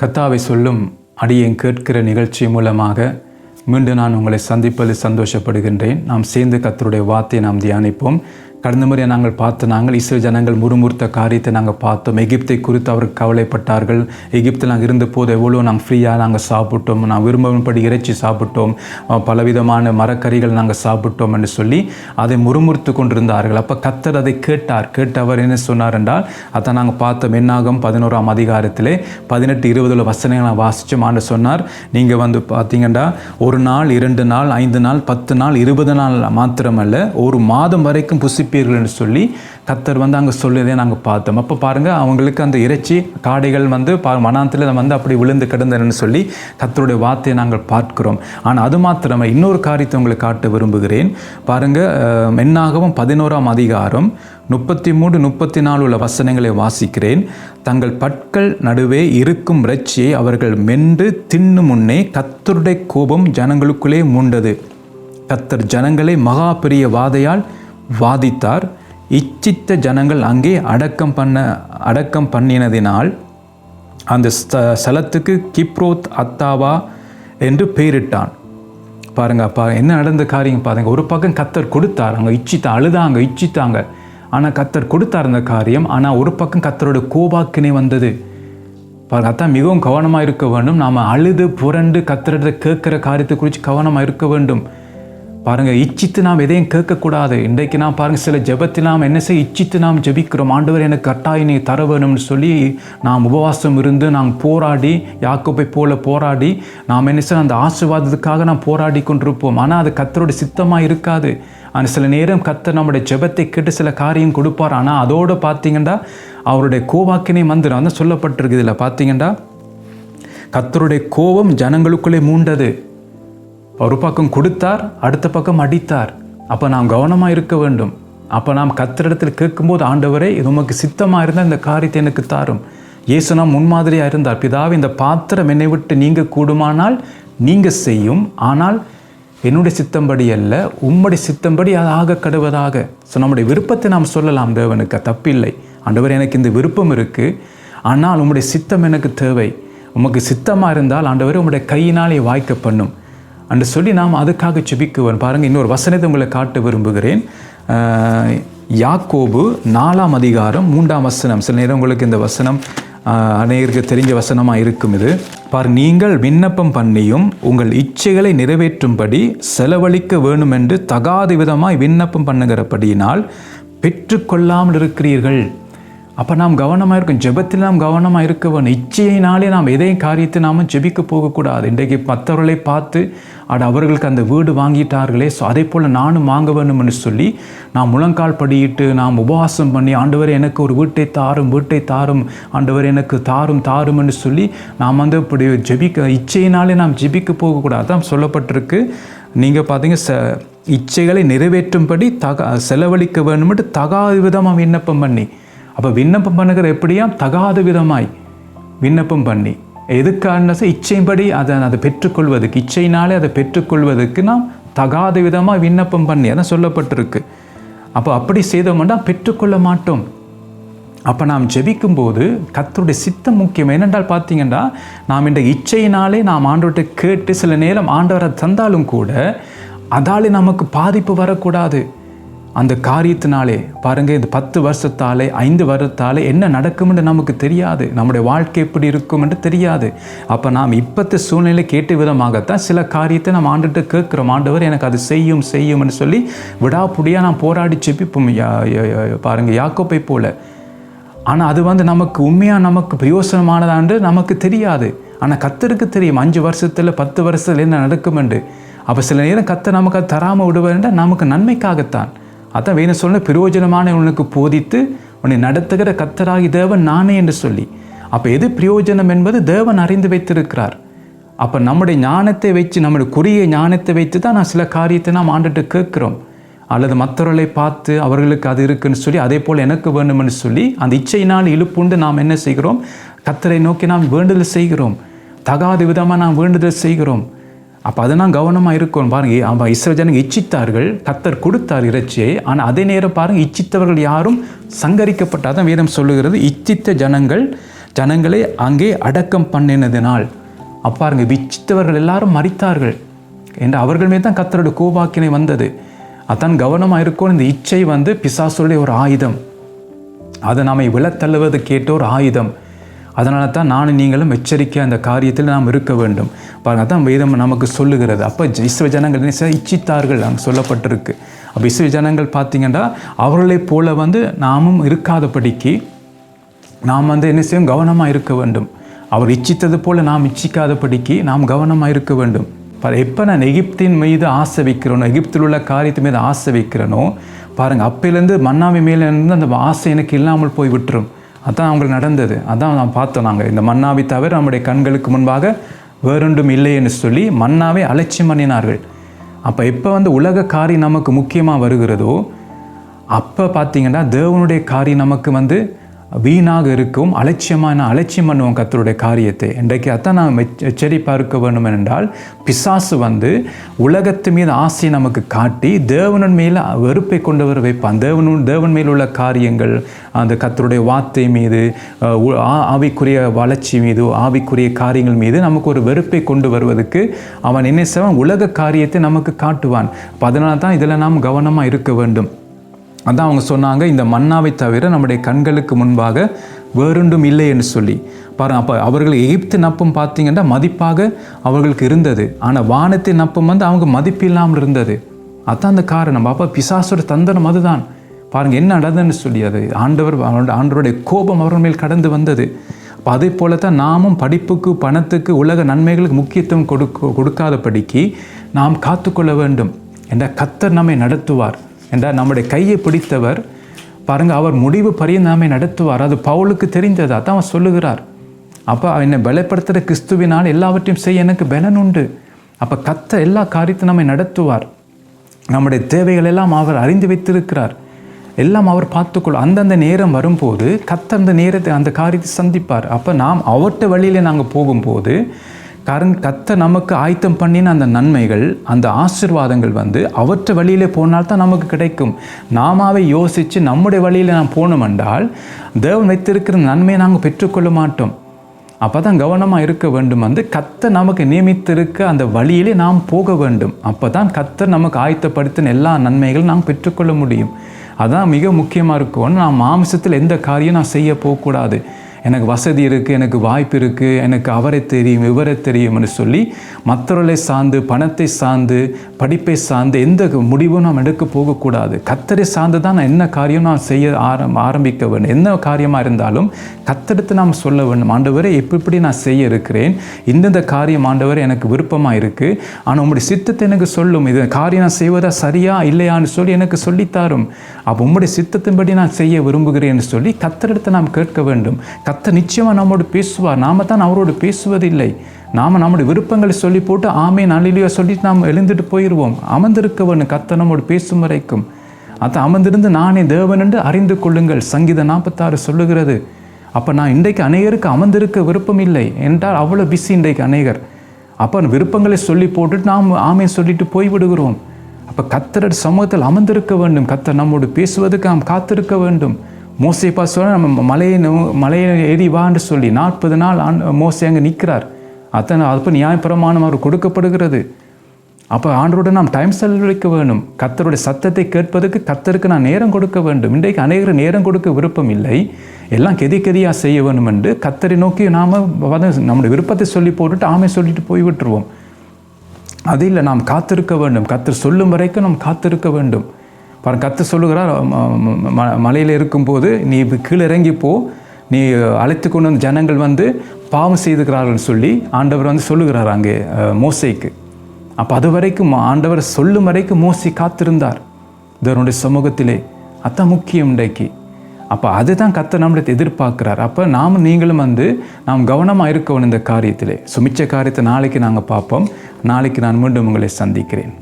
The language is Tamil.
கத்தாவை சொல்லும் அடியேன் கேட்கிற நிகழ்ச்சி மூலமாக மீண்டும் நான் உங்களை சந்திப்பதில் சந்தோஷப்படுகின்றேன். நாம் சேர்ந்து கத்தருடைய வார்த்தையை நாம் தியானிப்போம். கடந்த முறை நாங்கள் பார்த்து நாங்கள் இஸ்ரேல் ஜனங்கள் முறுமுறுத்த காரியத்தை நாங்கள் பார்த்தோம். எகிப்தை குறித்து அவர் கவலைப்பட்டார்கள். எகிப்தில் நாங்கள் இருந்தபோது எவ்வளோ நாங்கள் ஃப்ரீயாக நாங்கள் சாப்பிட்டோம். நான் விரும்பும்படி இறைச்சி சாப்பிட்டோம். பலவிதமான மரக்கறிகள் நாங்கள் சாப்பிட்டோம் என்று சொல்லி அதை முறுமுறுத்து கொண்டிருந்தார்கள். அப்போ கத்தர் அதை கேட்டார். கேட்டவர் என்ன சொன்னார் என்றால் அதை நாங்கள் பார்த்தோம். என்னாகும் பதினோராம் அதிகாரத்திலே பதினெட்டு இருபதுல வசனங்களை வாசித்தோம் ஆண்டு சொன்னார் நீங்கள் வந்து பார்த்தீங்கன்னா ஒரு நாள் இரண்டு நாள் ஐந்து நாள் பத்து நாள் இருபது நாள் மாத்திரமல்ல ஒரு மாதம் வரைக்கும் புசிப்பீர்கள் என்று சொல்லி கத்தர் வந்து அங்கே சொல்லுறதே நாங்கள் பார்த்தோம். அப்போ பாருங்கள் அவங்களுக்கு அந்த இறைச்சி காடைகள் வந்து பா மனாந்தில் வந்து அப்படி விழுந்து கிடந்தன்னு சொல்லி கத்தருடைய வார்த்தையை நாங்கள் பார்க்கிறோம். ஆனால் அது மாத்திரமே இன்னொரு காரியத்தை உங்களுக்கு காட்ட விரும்புகிறேன். பாருங்கள் மென்னாகவும் பதினோராம் அதிகாரம் முப்பத்தி மூன்று முப்பத்தி நாலு உள்ள வசனங்களை வாசிக்கிறேன். தங்கள் பற்கள் நடுவே இருக்கும் இறைச்சியை அவர்கள் மென்று தின்னு முன்னே கத்தருடைய கோபம் ஜனங்களுக்குள்ளே மூண்டது. கத்தர் ஜனங்களை மகா பெரிய வாதையால் வாதித்தார். இச்சித்த ஜனங்கள் அங்கே அடக்கம் பண்ண அடக்கம் பண்ணினதினால் அந்த ஸ்த ஸ்தலத்துக்கு கிப்ரோத் அத்தாவா என்று பெயரிட்டான். பாருங்க அப்பா என்ன நடந்த காரியம் பாருங்க. ஒரு பக்கம் கத்தர் கொடுத்தார் அவங்க இச்சித்த அழுதாங்க இச்சித்தாங்க. ஆனால் கத்தர் கொடுத்தார் அந்த காரியம் ஆனால் ஒரு பக்கம் கத்தரோட கோபாக்கினை வந்தது. பாருங்க அதான் மிகவும் கவனமாக இருக்க வேண்டும். நாம் அழுது புரண்டு கத்தரிடத்தை கேட்குற காரியத்தை குறித்து கவனமாக இருக்க வேண்டும். பாருங்கள் இச்சித்து நாம் எதையும் கேட்கக்கூடாது. இன்றைக்கு நாம் பாருங்கள் சில ஜெபத்தில் நாம் என்ன செய்ய இச்சித்து நாம் ஜெபிக்கிறோம். ஆண்டவர் எனக்கு கட்டாயம் நீ தர வேணும்னு சொல்லி நாம் உபவாசம் இருந்து நாம் போராடி யாக்கோப்பை போல போராடி நாம் என்ன செய்ய அந்த ஆசீர்வாதத்துக்காக நாம் போராடி கொண்டிருப்போம். ஆனால் அது கத்தரோட சித்தமாக இருக்காது. ஆனால் சில நேரம் கத்தர் நம்முடைய ஜெபத்தை கேட்டு சில காரியம் கொடுப்பார். ஆனால் அதோடு பார்த்தீங்கன்னா அவருடைய கோவாக்கினை மந்திரம் தான் சொல்லப்பட்டிருக்கு இதில் பார்த்தீங்கன்னா கத்தருடைய கோபம் ஜனங்களுக்குள்ளே மூண்டது. ஒரு பக்கம் கொடுத்தார் அடுத்த பக்கம் அடித்தார். அப்போ நாம் கவனமாக இருக்க வேண்டும். அப்போ நாம் கத்திரிடத்தில் கேட்கும்போது ஆண்டவரே இது உமக்கு சித்தமாக இருந்தால் இந்த காரியத்தை எனக்கு தாரும். இயேசு நாம் முன்மாதிரியாக இருந்தார். பிதாவை இந்த பாத்திரம் என்னை விட்டு நீங்கள் கூடுமானால் நீங்கள் செய்யும். ஆனால் என்னுடைய சித்தம்படி அல்ல உம்முடைய சித்தம்படி அது ஆக கடுவதாக. ஸோ நம்முடைய விருப்பத்தை நாம் சொல்லலாம் தேவனுக்கு தப்பில்லை. ஆண்டவர் எனக்கு இந்த விருப்பம் இருக்குது ஆனால் உம்முடைய சித்தம் எனக்கு தேவை. உமக்கு சித்தமாக இருந்தால் ஆண்டவர் உம்முடைய கையினாலே வாய்க்க பண்ணும் அன்று சொல்லி நாம் அதுக்காக செபிக்குவோம் பாருங்கள் இன்னொரு வசனத்தை உங்களை காட்ட விரும்புகிறேன். யாக்கோபு நாலாம் அதிகாரம் மூன்றாம் வசனம். சில நேரம் உங்களுக்கு இந்த வசனம் அநேகருக்கு தெரிஞ்ச வசனமாக இருக்கும் இது. பார் நீங்கள் விண்ணப்பம் பண்ணியும் உங்கள் இச்சைகளை நிறைவேற்றும்படி செலவழிக்க வேணும் என்று தகாத விதமாய் விண்ணப்பம் பண்ணுகிறபடியினால் பெற்றுக்கொள்ளாமல் இருக்கிறீர்கள் அப்போ நாம் கவனமாக இருக்கும் ஜெபத்தில் நாம் கவனமாக இருக்க வேணும். இச்சையினாலே நாம் எதையும் காரியத்தை நாம் ஜெபிக்க போகக்கூடாது. இன்றைக்கு மற்றவர்களை பார்த்து அட அவர்களுக்கு அந்த வீடு வாங்கிட்டார்களே ஸோ அதே போல் நானும் வாங்க வேணும்னு சொல்லி நாம் முழங்கால் படியிட்டு நாம் உபவாசம் பண்ணி ஆண்டவர் எனக்கு ஒரு வீட்டை தாரும் வீட்டை தாரும் ஆண்டவர் எனக்கு தாரும் தாரும்னு சொல்லி நாம் வந்து இப்படி ஜெபிக்க இச்சையினாலே நாம் ஜெபிக்க போகக்கூடாது. தான் சொல்லப்பட்டிருக்கு. நீங்கள் பார்த்தீங்க ச இச்சைகளை நிறைவேற்றும்படி தக செலவழிக்க வேணும்னு தகாத விதமாக விண்ணப்பம் பண்ணி அப்போ விண்ணப்பம் பண்ணுகிற எப்படியாம் தகாத விதமாய் விண்ணப்பம் பண்ணி. எதுக்கான இச்சைப்படி அதை அதை பெற்றுக்கொள்வதற்கு இச்சையினாலே அதை பெற்றுக்கொள்வதற்கு நாம் தகாத விதமாக விண்ணப்பம் பண்ணி அதான் சொல்லப்பட்டிருக்கு. அப்போ அப்படி செய்தோம்னா பெற்றுக்கொள்ள மாட்டோம். அப்போ நாம் ஜெபிக்கும்போது கத்தருடைய சித்தம் முக்கியம். ஏனென்றால் பார்த்தீங்கன்னா நாம் இந்த இச்சையினாலே நாம் ஆண்டவர்கிட்ட கேட்டு சில நேரம் ஆண்டவரை தந்தாலும் கூட அதாலே நமக்கு பாதிப்பு வரக்கூடாது. அந்த காரியத்தினாலே பாருங்கள் இந்த பத்து வருஷத்தாலே ஐந்து வருடத்தாலே என்ன நடக்கும்னு நமக்கு தெரியாது. நம்முடைய வாழ்க்கை எப்படி இருக்கும் என்று தெரியாது. அப்போ நாம் இப்பத்து சூழ்நிலை கேட்ட விதமாகத்தான் சில காரியத்தை நம்ம ஆண்டுகிட்ட கேட்குறோம். ஆண்டவர் எனக்கு அது செய்யும் செய்யும்னு சொல்லி விடாப்புடியாக நாம் போராடி செப்பிப்போம் பாருங்கள் யாக்கோப்பை போல. ஆனால் அது வந்து நமக்கு உண்மையாக நமக்கு பிரயோசனமானதாண்டு நமக்கு தெரியாது. ஆனால் கத்தருக்கு தெரியும் அஞ்சு வருஷத்தில் பத்து வருஷத்தில் என்ன நடக்குமெண்டு அப்போ சில நேரம் கத்தை நமக்கு அது தராமல் விடுவேன்டா நமக்கு நன்மைக்காகத்தான். அதான் வேணும் சொல்ல பிரயோஜனமான உனக்கு போதித்து உன்னை நடத்துகிற கத்தராகி தேவன் நானே என்று சொல்லி. அப்போ எது பிரயோஜனம் என்பது தேவன் அறிந்து வைத்திருக்கிறார். அப்போ நம்முடைய ஞானத்தை வச்சு நம்முடைய குறிய ஞானத்தை வைத்து தான் நான் சில காரியத்தை நாம் ஆண்டுட்டு கேட்குறோம். அல்லது மற்றவர்களை பார்த்து அவர்களுக்கு அது இருக்குன்னு சொல்லி அதே போல் எனக்கு வேண்டும்னு சொல்லி அந்த இச்சையினால் இழுப்புண்டு நாம் என்ன செய்கிறோம்? கத்தரை நோக்கி நாம் வேண்டுதல் செய்கிறோம். தகாத விதமாக நாம் வேண்டுதல் செய்கிறோம். அப்போ அதை நான் கவனமாக இருக்கணும். பாருங்க அவன் இஸ்ரேல் ஜனங்க இச்சித்தார்கள். கத்தர் கொடுத்தார் இறைச்சியை. ஆனால் அதே நேரம் பாருங்கள் இச்சித்தவர்கள் யாரும் சங்கரிக்கப்பட்டால் தான் வேதம் சொல்லுகிறது. இச்சித்த ஜனங்கள் ஜனங்களை அங்கே அடக்கம் பண்ணினதினால். அப்பாருங்க இச்சித்தவர்கள் எல்லாரும் மறித்தார்கள் என்று அவர்கள் மீது தான் கத்தரோட கோபாக்கினை வந்தது. அதான் கவனமாக இருக்கும் இந்த இச்சை வந்து பிசாசுடைய ஒரு ஆயுதம். அதை நாம் விழத்தள்ளுவது கேட்ட ஒரு ஆயுதம். அதனால தான் நானும் நீங்களும் எச்சரிக்கை அந்த காரியத்தில் நாம் இருக்க வேண்டும். பாருங்க தான் வேதம் நமக்கு சொல்லுகிறது. அப்போ இஸ்வ ஜனங்கள் என்ன செய்ய இச்சித்தார்கள் அங்கே சொல்லப்பட்டிருக்கு. அப்போ இஸ்வ ஜனங்கள் பார்த்தீங்கன்னா அவர்களைப் போல வந்து நாமும் இருக்காதபடிக்கு நாம் வந்து என்ன செய்யும்? கவனமாக இருக்க வேண்டும். அவர் இச்சித்தது போல நாம் இச்சிக்காதபடிக்கு நாம் கவனமாக இருக்க வேண்டும். பாரு எப்போ நான் எகிப்தின் மீது ஆசை வைக்கிறேனோ எகிப்தில் உள்ள காரியத்தின் மீது ஆசை வைக்கிறேனோ பாருங்கள் அப்போலேருந்து மன்னாவி மேலே இருந்து அந்த ஆசை எனக்கு இல்லாமல் போய் விட்டுரும் அதான் அவங்களுக்கு நடந்தது. அதான் நான் பார்த்தோம் நாங்கள் இந்த மன்னாவை தவிர நம்முடைய கண்களுக்கு முன்பாக வேறொன்றும் இல்லை என்று சொல்லி மன்னாவை அலட்சியம் பண்ணினார்கள். அப்போ எப்போ வந்து உலக காரி நமக்கு முக்கியமாக வருகிறதோ அப்போ பார்த்தீங்கன்னா தேவனுடைய காரி நமக்கு வந்து வீணாக இருக்கும் அலட்சியமான அலட்சியம் பண்ணுவோம் கத்தருடைய காரியத்தை. இன்றைக்கு அதான் நாம் எச்சரிப்பாக இருக்க வேண்டும் என்றால் பிசாசு வந்து உலகத்து மீது ஆசையை நமக்கு காட்டி தேவனன் மேலே வெறுப்பை கொண்டு வர வைப்பான். தேவனு தேவன் மேல் உள்ள காரியங்கள் அந்த கத்தருடைய வார்த்தை மீது உ- ஆ- ஆவிக்குரிய வளர்ச்சி மீது ஆவிக்குரிய காரியங்கள் மீது நமக்கு ஒரு வெறுப்பை கொண்டு வருவதற்கு அவன் என்ன செய்வான்? உலக காரியத்தை நமக்கு காட்டுவான். அப்ப அதனால தான் இதில் நாம் கவனமாக இருக்க வேண்டும். அதான் அவங்க சொன்னாங்க இந்த மன்னாவை தவிர நம்முடைய கண்களுக்கு முன்பாக வேறொன்றும் இல்லை என்று சொல்லி. பாரு அப்போ அவர்கள் எகிப்து நப்பம் பார்த்தீங்கன்னா மதிப்பாக அவர்களுக்கு இருந்தது. ஆனால் வானத்தின் நப்பம் வந்து அவங்க மதிப்பு இல்லாமல் இருந்தது. அதான் அந்த காரணம். அப்போ பிசாசோட தந்தனம் அதுதான். பாருங்க என்ன நடந்ததுன்னு சொல்லி அது. ஆண்டவர் அவனோட- ஆண்டவருடைய கோபம் அவர்கள் மேல் கடந்து வந்தது. அப்போ அதே போல தான் நாமும் படிப்புக்கு பணத்துக்கு உலக நன்மைகளுக்கு முக்கியத்துவம் கொடுக்க கொடுக்காதபடிக்கு நாம் காத்துக்கொள்ள வேண்டும். என்ற கத்தர் நம்மை நடத்துவார். என்றால் நம்முடைய கையை பிடித்தவர் பாருங்கள் அவர் முடிவு பரிய நடத்துவார். அது பவுலுக்கு தெரிந்தது அதான் அவர் சொல்லுகிறார். அப்போ என்னை பலப்படுத்துகிற கிறிஸ்துவினால் எல்லாவற்றையும் செய்ய எனக்கு பலன் உண்டு. அப்போ கத்த எல்லா காரியத்தையும் நம்மை நடத்துவார். நம்முடைய தேவைகள் எல்லாம் அவர் அறிந்து வைத்திருக்கிறார். எல்லாம் அவர் பார்த்துக்கொள்ளும் அந்தந்த நேரம் வரும்போது கத்த அந்த நேரத்தை அந்த காரியத்தை சந்திப்பார். அப்போ நாம் அவர்கிட்ட வழியில் நாங்கள் போகும்போது கரண் கத்த நமக்கு ஆயத்தம் பண்ணின அந்த நன்மைகள் அந்த ஆசீர்வாதங்கள் வந்து அவற்றை வழியிலே போனால் தான் நமக்கு கிடைக்கும். நாமாவே யோசித்து நம்முடைய வழியில் நாம் போனோம் என்றால் தேவன் வைத்திருக்கிற நன்மையை நாங்கள் பெற்றுக்கொள்ள மாட்டோம். அப்போ தான் கவனமாக இருக்க வேண்டும் வந்து கத்த நமக்கு நியமித்திருக்க அந்த வழியிலே நாம் போக வேண்டும். அப்போ தான் கத்தர் நமக்கு ஆயத்தப்படுத்தின எல்லா நன்மைகளும் நாம் பெற்றுக்கொள்ள முடியும். அதான் மிக முக்கியமாக இருக்கும். நான் மாம்சத்தில் எந்த காரியம் நான் செய்ய போகக்கூடாது. எனக்கு வசதி இருக்குது எனக்கு வாய்ப்பு இருக்குது எனக்கு அவரை தெரியும் இவரை தெரியும்னு சொல்லி மற்றவர்களை சார்ந்து பணத்தை சார்ந்து படிப்பை சார்ந்து எந்த முடிவும் நாம் எடுக்க போகக்கூடாது. கத்தரை சார்ந்து தான் நான் என்ன காரியம் நான் செய்ய ஆரம் ஆரம்பிக்க வேண்டும். என்ன காரியமாக இருந்தாலும் கத்தெடுத்து நாம் சொல்ல வேண்டும். ஆண்டவரை எப்படி இப்படி நான் செய்ய இருக்கிறேன். இந்தந்த காரியம் ஆண்டவர் எனக்கு விருப்பமாக இருக்குது ஆனால் உங்களுடைய சித்தத்தை எனக்கு சொல்லும். இது காரியம் நான் செய்வதா சரியா இல்லையான்னு சொல்லி எனக்கு சொல்லித்தாரும். அப்போ உங்களுடைய சித்தத்தின்படி நான் செய்ய விரும்புகிறேன்னு சொல்லி கத்தரெடுத்து நாம் கேட்க வேண்டும். கத்த நிச்சயமாக நம்மோடு பேசுவார். நாம தான் அவரோடு பேசுவதில்லை. நாம் நம்முடைய விருப்பங்களை சொல்லி போட்டு ஆமே நாளிலேயோ சொல்லிட்டு நாம் எழுந்துட்டு போய் போயிடுவோம் அமர்ந்திருக்க வேணும் கத்தர் நம்மோடு பேசும் வரைக்கும். அத்த அமர்ந்திருந்து நானே தேவன் என்று அறிந்து கொள்ளுங்கள். சங்கீத நாற்பத்தாறு சொல்லுகிறது அப்போ நான் இன்றைக்கு அநேகருக்கு அமர்ந்திருக்க விருப்பம் இல்லை என்றால் அவ்வளோ பிஸி இன்றைக்கு அநேகர். அப்போ விருப்பங்களை சொல்லி போட்டுட்டு நாம் ஆமே சொல்லிட்டு போய்விடுகிறோம். அப்போ கத்தரர் சமூகத்தில் அமர்ந்திருக்க வேண்டும். கத்தர் நம்மோடு பேசுவதற்கு நாம் காத்திருக்க வேண்டும். மோசைப்பா சொல்ல நம்ம மலையை நோ- மலையை ஏறி வான்னு சொல்லி. நாற்பது நாள் ஆண் மோசை அங்கே நிற்கிறார். அத்தனை அப்போ நியாயப்பிரமாணம் அவர் கொடுக்கப்படுகிறது. அப்போ ஆண்டோட நாம் டைம் செலவழிக்க வேண்டும். கத்தருடைய சத்தத்தை கேட்பதற்கு கத்தருக்கு நான் நேரம் கொடுக்க வேண்டும். இன்றைக்கு அநேகர் நேரம் கொடுக்க விருப்பம் இல்லை. எல்லாம் கெதி கெதியாக செய்ய வேண்டும் என்று கத்தரை நோக்கி நாம் நம்முடைய விருப்பத்தை சொல்லி போட்டுட்டு ஆமை சொல்லிட்டு போய் விட்டுருவோம். அது இல்லை நாம் காத்திருக்க வேண்டும். கத்தர் சொல்லும் வரைக்கும் நாம் காத்திருக்க வேண்டும். பாருங்க கத்தர் சொல்லுகிறார் ம- மலையில் இருக்கும்போது நீ கீழே இறங்கி போ. நீ அழைத்து கொண்டு வந்த ஜனங்கள் வந்து பாவம் செய்துக்கிறார்கள் சொல்லி ஆண்டவர் வந்து சொல்லுகிறார் அங்கே மோசைக்கு. அப்போ அது வரைக்கும் ஆண்டவர் சொல்லும் வரைக்கும் மோசி காத்திருந்தார். இதனுடைய சமூகத்திலே அதான் முக்கியம் இன்றைக்கு. அப்போ அதுதான் கத்த நம்மளை எதிர்பார்க்குறார். அப்போ நாம் நீங்களும் வந்து நாம் கவனமாக இருக்கணும் இந்த காரியத்திலே. சுமிச்ச காரியத்தை நாளைக்கு நாங்கள் பார்ப்போம். நாளைக்கு நான் மீண்டும் உங்களை சந்திக்கிறேன்.